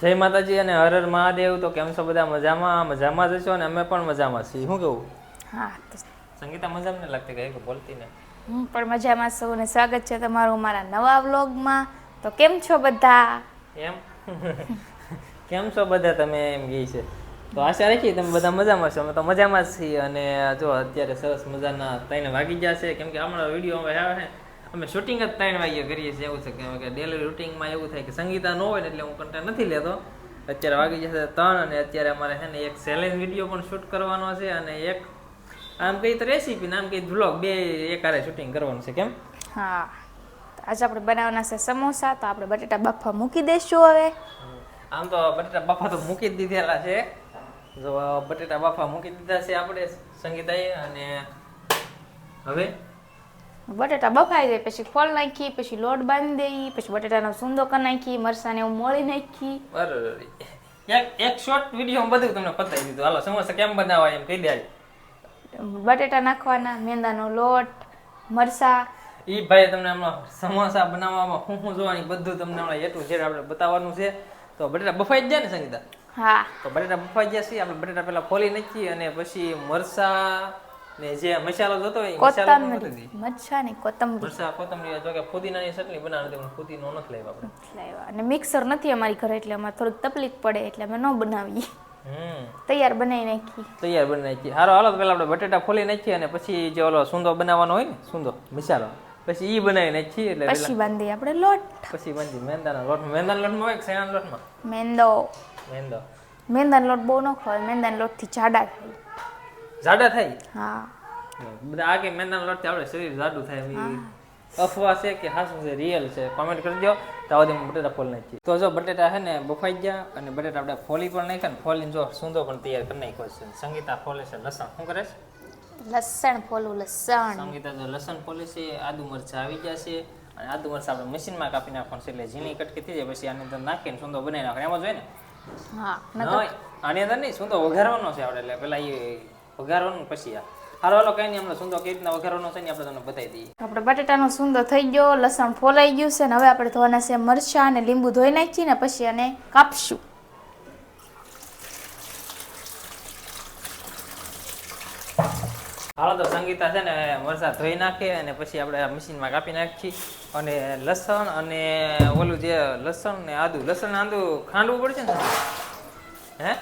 જય માતાજી અને હર હર મહાદેવ. તો કેમ છો બધા? મજામાં? મજામાં જ છો અને અમે પણ મજામાં છીએ. શું કેવું? હા સંગીતા મજામાં ને લાગતી કઈ બોલતી ને હું પણ મજામાં છું અને સ્વાગત છે તમારું મારા નવા વ્લોગમાં. તો કેમ છો બધા? એમ? કેમ છો બધા તમે? એમ કહે છે. તો આશા રાખીએ તમે બધા મજામાં છો. અમે તો મજામાં જ છીએ અને જો અત્યારે સરસ મજાના તઈને વાગી ગયા છે. કેમ કે હમણાં વીડિયો અમે આવે છે. અમે શૂટિંગ જ ત્રણ વાગે કરીએ છીએ એવું છે કે ડેલી રૂટિંગમાં એવું થાય કે સંગીતા ન હોય ને એટલે હું કન્ટેન્ટ નથી લેતો. અત્યારે વાગી જશે ત્રણ અને અત્યારે અમારે છે ને એક ચેલેન્જ વીડિયો પણ શૂટ કરવાનો છે અને એક આમ કઈ તો રેસીપી આમ કઈ વ્લોગ બે એકારે શૂટિંગ કરવાનું છે કેમ? હા. આજે આપણે બનાવવાના છે સમોસા તો આપણે બટેટા બાફા મૂકી દઈશું હવે. આમ તો બટેટા બાફા તો મૂકી જ દીધેલા છે. જો બટેટા બાફા મૂકી દીધા છે આપણે સંગીતાએ અને હવે બટેટા બફાઈ જાય પછી ખોલ નાખી પછી લોટ બાંધી દઈ પછી બટેટાનો સુંદો કરી નાખી મરસાને એવું મોળી નાખી. બરાબર એક એક શોર્ટ વીડિયો બધું તમને પતાવી દીધું. હાલો સમોસા કેમ બનાવવા એમ કહી દે બટેટા નાખવાના મેંદાનો લોટ મરસા ઈ ભાઈ તમને હમણાં સમોસા બનાવવામાં શું શું જોવાની બધું તમને હમણાં એટલું છે આપણે બતાવવાનું છે તો બટેટા બફાઈ જ જાય ને સંગીતા? હા. તો બટેટા બફાઈ ગયા છે આપણે બટેટા પહેલા ફોલી નાખીએ અને પછી મરસા ને જે મસાલો જોતો હોય મસાલો કોથમરી. મરચા ને કોથમરી. મરચા કોથમરી જો કે ફુદીનાની ચટણી બનાવવાની હતી પણ ફુદીનો નથી લાવ્યો આપણે. લાવ્યા. અને મિક્સર નથી અમારી ઘરે એટલે અમારે થોડીક તકલીફ પડે એટલે અમે ન બનાવીએ. તૈયાર બનાવી નાખી તૈયાર બનાવી નાખીએ. હારો હાલો પહેલા આપણે બટેટા ફોલી નાખીએ અને પછી જે ઓલો સુંદો બનાવવાનો હોય ને સુંદો મસાલો પછી ઈ બનાવી નાખીએ એટલે પછી બાંધીએ આપણે લોટ. પછી બાંધી મેંદાના લોટ. મેંદાના લોટમાં હોય કે શેણાના લોટમાં? મેંદો. મેંદો. મેંદાનો લોટ બહુ ન ખવાય મેંદાના લોટથી જાડા થાય. જાડા થાય? હા. બધા આ કે મેદાન લોટથી આપણે શરીર જાડું થાય એમ અફવા છે કે હાસું છે રિયલ છે. કોમેન્ટ કરજો. તો આવતી હું બટેટા ફોલ નાખી તો જો બટેટા છે ને બફાઈ ગયા અને બટેટા આપણે ફોલી પણ નાખ્યા ને ફોલીને જો સૂંદો પણ તૈયાર કરી નાખ્યો છે. સંગીતા ફોલે છે લસણ. શું કરે છે? લસણ ફોલું લસણ. સંગીતા જો લસણ ફોલે છે આદુ મરચાં આવી ગયા છે. અને આદુ મરચા આપણે મશીનમાં કાપી નાખવાનું છે એટલે ઝીણી કટકી થઈ જાય પછી આની અંદર નાખીને સૂંદો બનાવી નાખવાનો એમાં જોઈએ ને? હા આની અંદર નહીં સુંદો વઘારવાનો છે આપણે એટલે પેલા એ વઘારવાનું પછી આ. હારો હાલો કઈ નહીં હમણાં સુંદો કેવી રીતના વઘારવાનો છે ને આપણે તમને બતાવી દઈએ. આપણે બટેટાનો સુંદર થઈ ગયો લસણ ફોલાઈ ગયું છે ને હવે આપણે ધોવાના છે મરચાં અને લીંબુ ધોઈ નાખી ને પછી આને કાપશું. હાલો તો સંગીતા છે ને મરચાં ધોઈ નાખે અને પછી આપણે મશીનમાં કાપી નાખી અને લસણ અને ઓલું જે લસણ ને આદુ લસણ ને આદુ ખાંડવું પડશે ને હે?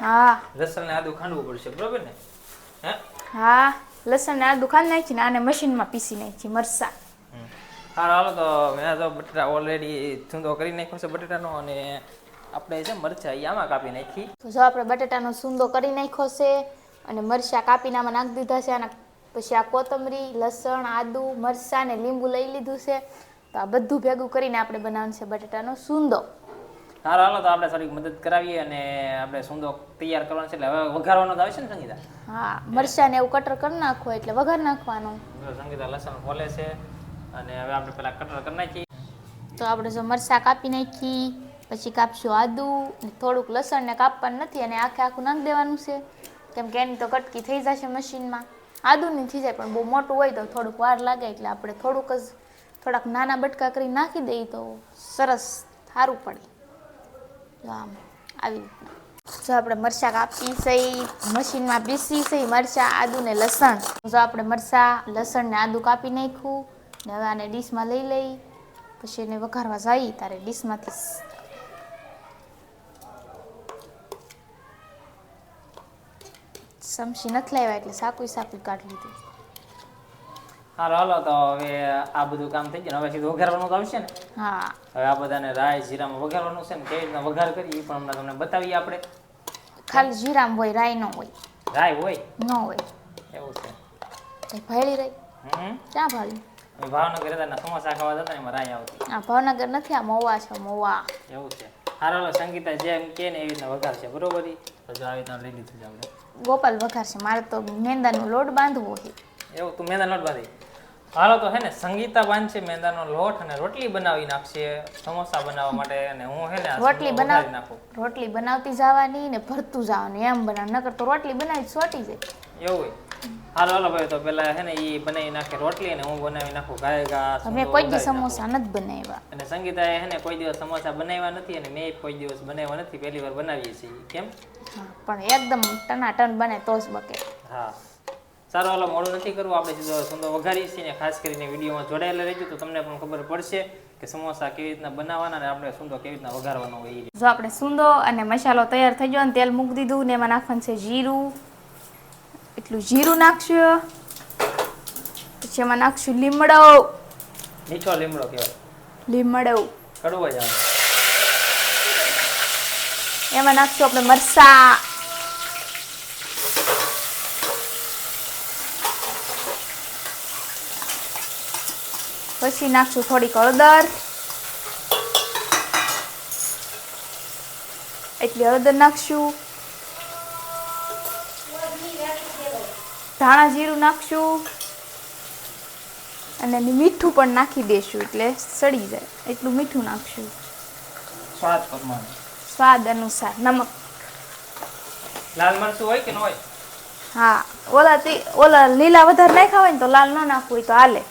હા. લસણ ને આદુ ખાંડવું પડશે બરોબર ને? હે? હા લસણ ને દુકાન નાખીને આને મશીનમાં પીસી નાખી મરચાં. હમ. હાલો હાલો તો મેં તો બટેટા ઓલરેડી ચૂંદો કરી નાખ્યો છે બટેટાનો અને આપણે છે મરચાં એ આમાં કાપી નાખી. તો જો આપણે બટેટાનો સુંદો કરી નાખ્યો છે અને મરચાં કાપીને આમાં નાખી દીધા છે અને પછી આ કોથમરી લસણ આદુ મરચાં ને લીંબુ લઈ લીધું છે. તો આ બધું ભેગું કરીને આપણે બનાવવાનું છે બટેટાનો સૂંદો. હાલો હાલો તો આપણે થોડીક મદદ કરાવીએ અને આપણે સુંદો તૈયાર કરવાનો છે એટલે હવે વઘારવાનો તો આવશે ને સંગીતા? હા મરચાં ને એવું કટર કરી નાખો એટલે વઘાર નાખવાનું. સંગીતા લસણ ખોલે છે અને હવે આપણે પેલા કટર કરી નાખીએ. તો આપણે જો મરચાં કાપી નાખી પછી કાપશું આદુ થોડુંક લસણ ને કાપવાનું નથી અને આખે આખું નાખી દેવાનું છે. કેમ કે એની તો કટકી થઈ જશે મશીનમાં. આદુની થઈ જાય પણ બહુ મોટું હોય તો થોડુંક વાર લાગે એટલે આપણે થોડુંક જ થોડાક નાના બટકા કરી નાખી દઈએ તો સરસ સારું પડે. આમ આવી રીતના. જો આપણે મરચાં કાપી સહી મશીનમાં પીસી સહી મરચાં, આદુ ને લસણ. જો આપણે મરચાં, લસણ ને આદુ કાપી નાખ્યું ને હવે આને ડીશમાં લઈ લઈ, પછી એને વઘારવા જઈએ તારે ડીશમાંથી. સમસી નથી લાવ્યા એટલે સાકુય સાકુઈ કાઢી લીધું. હાલો હાલો તો હવે આ બધું કામ થઈ ગયું હવે સીધું વઘારવાનું તો આવશે ને. હા. હવે આ બધાને રાઈ જીરામાં વઘારવાનું છે ને કેવી રીતના વઘાર કરીએ એ પણ હમણાં તમને બતાવીએ આપણે. ખાલી જીરામ હોય રાઈ ન હોય. રાઈ હોય? ન હોય. એવું છે. એ ભાળી રહી હમ. ક્યાં ભાળી? અમે ભાવનગર હતા ને સમોસા ખાવા જતા ને એમાં રાઈ આવતી. આ ભાવનગર નથી આ મોવા છે મોવા. એવું છે. હારો હાલો સંગીતા જેમ કે ને એવી રીતના વઘાર છે બરોબર તો જો આવી રીતના લઈ લીધું છે આપણે. ગોપાલ વઘાર છે મારે તો મેંદાનો લોટ બાંધવો છે. એવું તું મેંદાનો લોટ બાંધી? હાલો તો હે ને સંગીતા બાંધશે મેંદાનો લોટ અને રોટલી બનાવી નાખશે સમોસા બનાવવા માટે અને હું હે ને રોટલી બનાવી નાખું. રોટલી બનાવતી જવાની ને ભરતું જવાનું એમ બનાવ નકર તો રોટલી બનાવી સોટી જાય. એવું હાલો હાલો ભાઈ તો પેલા હે ને ઈ બનાવી નાખે રોટલી અને હું બનાવી નાખું ગાય ગા અમે કોઈ દિવસ સમોસા નથી બનાવ્યા. અને સંગીતા હે ને કોઈ દિવસ સમોસા બનાવ્યા નથી અને મેં કોઈ દિવસ બનાવ્યા નથી પહેલી વાર બનાવીએ છીએ. કેમ? પણ એકદમ ટનાટન બને તો જ બકે. હા. સારું હાલો મોડું નથી કરવું. આપણે સીધો સુંદર વઘારીએ છીએ ને ખાસ કરીને વિડીયોમાં જોડાયેલા રહેજો તો તમને પણ ખબર પડશે કે સમોસા કેવી રીતના બનાવવાના અને આપણે સુંદો કેવી રીતના વઘારવાનો હોય જો આપણે સુંદો અને મસાલો તૈયાર થઈ ગયો અને તેલ મૂકી દીધું ને એમાં નાખવાનું છે જીરું. એટલું જીરું નાખશું. પછી એમાં નાખશું લીમડો. મીઠો લીમડો કહેવાય. લીમડો. કડવો જ આવે. એમાં નાખશું આપણે મરસા પછી નાખશું થોડીક હળદર. એટલી હળદર નાખશું. ધાણા જીરું નાખશું. અને મીઠું પણ નાખી દેશું એટલે સડી જાય. એટલું મીઠું નાખશું. સ્વાદ પ્રમાણે. સ્વાદ અનુસાર નમક. લાલ મરચું હોય કે ન હોય? હા ઓલા ઓલા લીલા વધારે નાખ્યા હોય ને તો લાલ ન નાખવું હોય તો હાલે.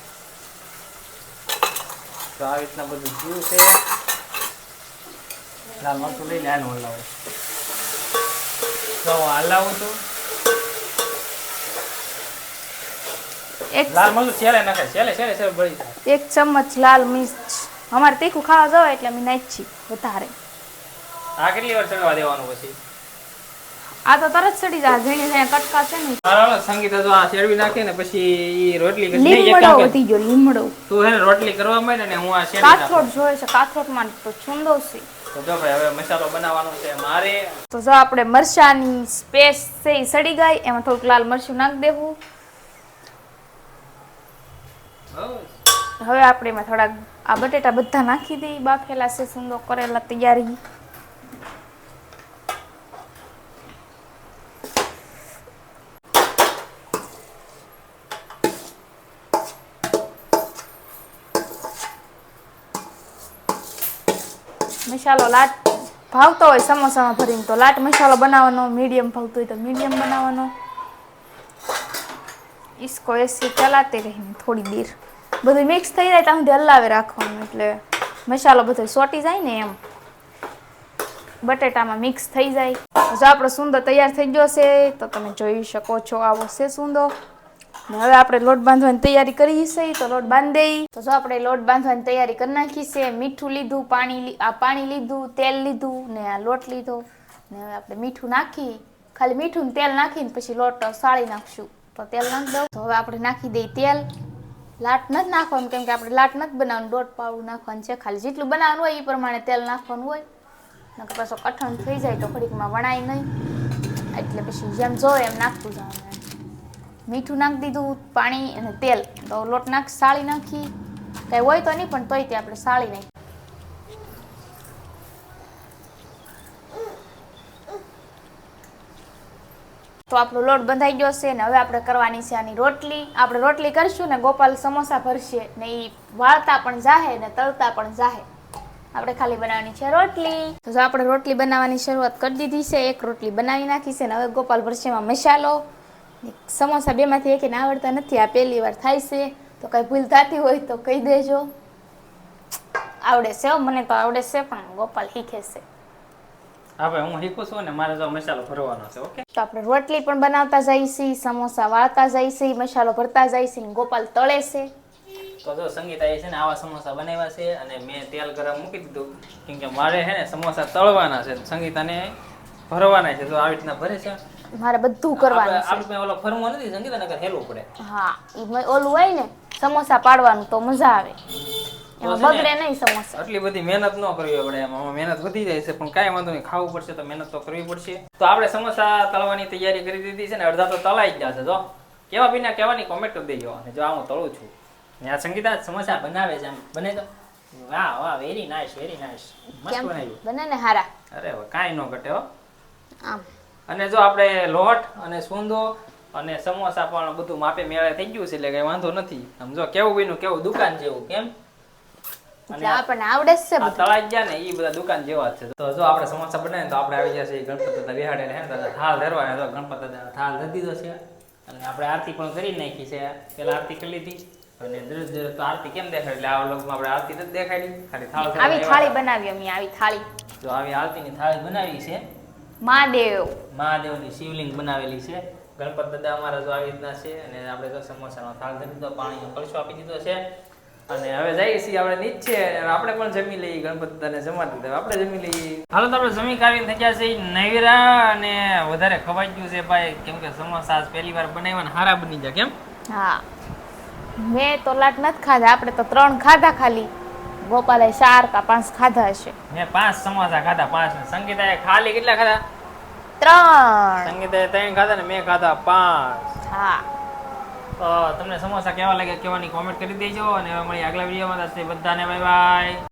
તો આવી રીતના બધું જીવું છે. લાલ મરચું લઈને આનું હલાવું. તો હલાવું છું. લાલ મરચું છેલે નખાય છેલે બળી જાય એક ચમચ લાલ મિર્ચ. અમારે તીખું ખાવા જવાય એટલે અમે નાખી વધારે. આ કેટલી વાર ચડવા દેવાનું પછી? આ તો તરત સડી જાય ઝીણી ઝીણી કટકા છે ને. હાલો સંગીતા જો આ શેરવી નાખે ને પછી ઈ રોટલી કરી લીમડો. વધી ગયો લીમડો. તું હે રોટલી કરવા માંડે ને હું આ શેરવી કાથરોટ જોઈએ છે કાથરોટમાં તો છુંદો છે. તો જો ભાઈ હવે મસાલો બનાવવાનો છે મારે. તો જો આપણે મરચાની સ્પેસ છે ઈ સડી ગઈ એમાં થોડુંક લાલ મરચું નાખ દેવું. હવે આપણે એમાં થોડાક આ બટેટા બધા નાખી દઈએ બાફેલા છે સુંદર કરેલા તૈયારી. મસાલો લાટ ભાવતો હોય સમોસામાં ભરીને તો લાટ મસાલો બનાવવાનો, મીડિયમ ભાવતો હોય તો મીડિયમ બનાવવાનો. ઈસકો એસી ચલાતે રહીને થોડી દેર બધું મિક્સ થઈ જાય ત્યાં સુધી હલાવે રાખવાનું, એટલે મસાલો બધો સોટી જાય ને એમ. બટેટામાં મિક્સ થઈ જાય. જો આપણો સુંદર તૈયાર થઈ ગયો છે, તો તમે જોઈ શકો છો આવો છે સુંદર હવે આપણે લોટ બાંધવાની તૈયારી કરી છે, તો લોટ બાંધી. દઈ તો જો આપણે લોટ બાંધવાની તૈયારી કરી નાખી છે, મીઠું લીધું, પાણી આ પાણી લીધું, તેલ લીધું, ને આ લોટ લીધો. ને હવે આપણે મીઠું નાખી, ખાલી મીઠું ને તેલ નાખીને પછી લોટ સાળી નાખશું. તો તેલ નાખી દઉં. તો હવે આપણે નાખી દઈએ તેલ. લાટ નથી નાખવાનું, કેમ કે આપણે લાટ નથી બનાવવાનું. દોઢ પાવડું નાખવાનું છે, ખાલી જેટલું બનાવવાનું હોય એ પ્રમાણે તેલ નાખવાનું હોય. નકર પાછો કઠણ થઈ જાય તો ઘડીકમાં વણાય નહીં. એટલે પછી જેમ જોઈએ એમ નાખતું જવાનું. મીઠું નાખી દીધું, પાણી અને તેલ. તો લોટ નાખ, સાળી નાખી. કંઈ હોય તો નહીં, પણ તોય તે આપણે સાળી નાખી તો આપણો લોટ બંધાઈ ગયો છે ને હવે આપણે કરવાની છે આની રોટલી. આપણે રોટલી કરશું ને ગોપાલ સમોસા ભરશે ને એ વાળતા પણ જાહે ને તળતા પણ જાહે. આપણે ખાલી બનાવવાની છે રોટલી. તો આપણે રોટલી બનાવવાની શરૂઆત કરી દીધી છે, એક રોટલી બનાવી નાખી છે ને હવે ગોપાલ ભરશેમાં મસાલો. સમોસા બેમાંથી એક આવડતા નથી. આ પહેલી વાર થાય છે. તો કઈ ભૂલ થતી હોય તો કહી દેજો. આવડે છે મને તો આવડે છે પણ ગોપાલ શીખે છે. હવે હું શીખું છું ને મારે તો મસાલો ભરવાનો છે ઓકે? તો આપણે રોટલી પણ બનાવતા જઈશી સમોસા વાળતા જઈશી મસાલો ભરતા જઈએ છીએ ગોપાલ તળે છે. તો જો સંગીતા એ છે ને આવા સમોસા બનાવ્યા છે અને મેં તેલ ગરમ મૂકી દીધું. કેમ કે મારે છે ને સમોસા તળવાના છે સંગીતાને ભરવાના છે તો આવી રીતના ભરે છે. મારે બધું કરવાનું છે. આપણે ઓલો ફરમો નથી સંગીતા નગર પડે. હા ઈ ઓલું હોય ને સમોસા પાડવાનું તો મજા આવે. એમાં બગડે નહીં સમોસા. આટલી બધી મહેનત ન કરવી પડે એમાં. મહેનત વધી જાય છે પણ કાંઈ વાંધો નહીં ખાવું પડશે તો મહેનત તો કરવી પડશે. તો આપણે સમોસા તળવાની તૈયારી કરી દીધી છે ને અડધા તો તળાઈ જ જશે જો. કેવા પીના કહેવાની કોમેન્ટ કરી દેજો. અને જો આ હું તળું છું. ને આ સંગીતા સમોસા બનાવે છે આમ બને તો વાહ વાહ વેરી નાઇસ વેરી નાઇસ મસ્ત બનાવ્યું. બને ને હારા. અરે કાંઈ ન ઘટે હો. આમ. અને જો આપણે લોટ અને સુંદો અને સમોસા પણ બધું માપે મેળે થઈ ગયું છે એટલે કઈ વાંધો નથી. સમજો કેવું બીનું કેવું દુકાન જેવું કેમ? આપણને આવડે છે બધું. તળાઈ ગયા ને એ બધા દુકાન જેવા છે. તો જો આપણે સમોસા બનાવીએ તો આપણે આવી જશે ગણપતિ દાદા બિહાડે હે ને દાદા? થાળ ધરવા તો ગણપતિ દાદા થાળ ધરી દીધો છે. અને આપણે આરતી પણ કરી નાખી છે. પેલા આરતી કરી લીધી. અને તો આરતી કેમ દેખાડી એટલે આ લોકો આપણે આરતી નથી દેખાડી ખાલી થાળ થાળ આવી થાળી બનાવી અમે આવી થાળી. જો આવી આરતીની થાળી બનાવી છે. મહાદેવ. મહાદેવની શિવલિંગ બનાવેલી છે. ગણપત દાદા અમારા જો આવી રીતના છે અને આપણે તો સમોસાનો થાળ ધરી દીધો પાણીનો કળશો આપી દીધો છે. અને હવે જઈએ છીએ આપણે નીચે આપણે પણ જમી લઈએ ગણપત દાદાને જમવા દીધા. આપણે જમી લઈએ. હાલો તો આપણે જમી કાઢીને થઈ ગયા છે નૈરા અને વધારે ખવાઈ ગયું છે ભાઈ. કેમ કે સમોસા આજ પહેલી વાર બનાવ્યા ને હારા બની ગયા કેમ? હા. મેં તો લાટ નથી ખાધા આપણે તો ત્રણ ખાધા ખાલી. ગોપાલે ચાર કા પાંચ ખાધા હશે. મેં પાંચ સમોસા ખાધા પાંચ ને સંગીતાએ ખાલી કેટલા ખાધા? ત્રણ. સંગીતાએ ત્રણ ખાધા ને મેં ખાધા પાંચ. હા. તો તમને સમોસા કેવા લાગ્યા કેવાની કોમેન્ટ કરી દેજો અને હવે મળી આગલા વિડીયોમાં બધાને બાય બાય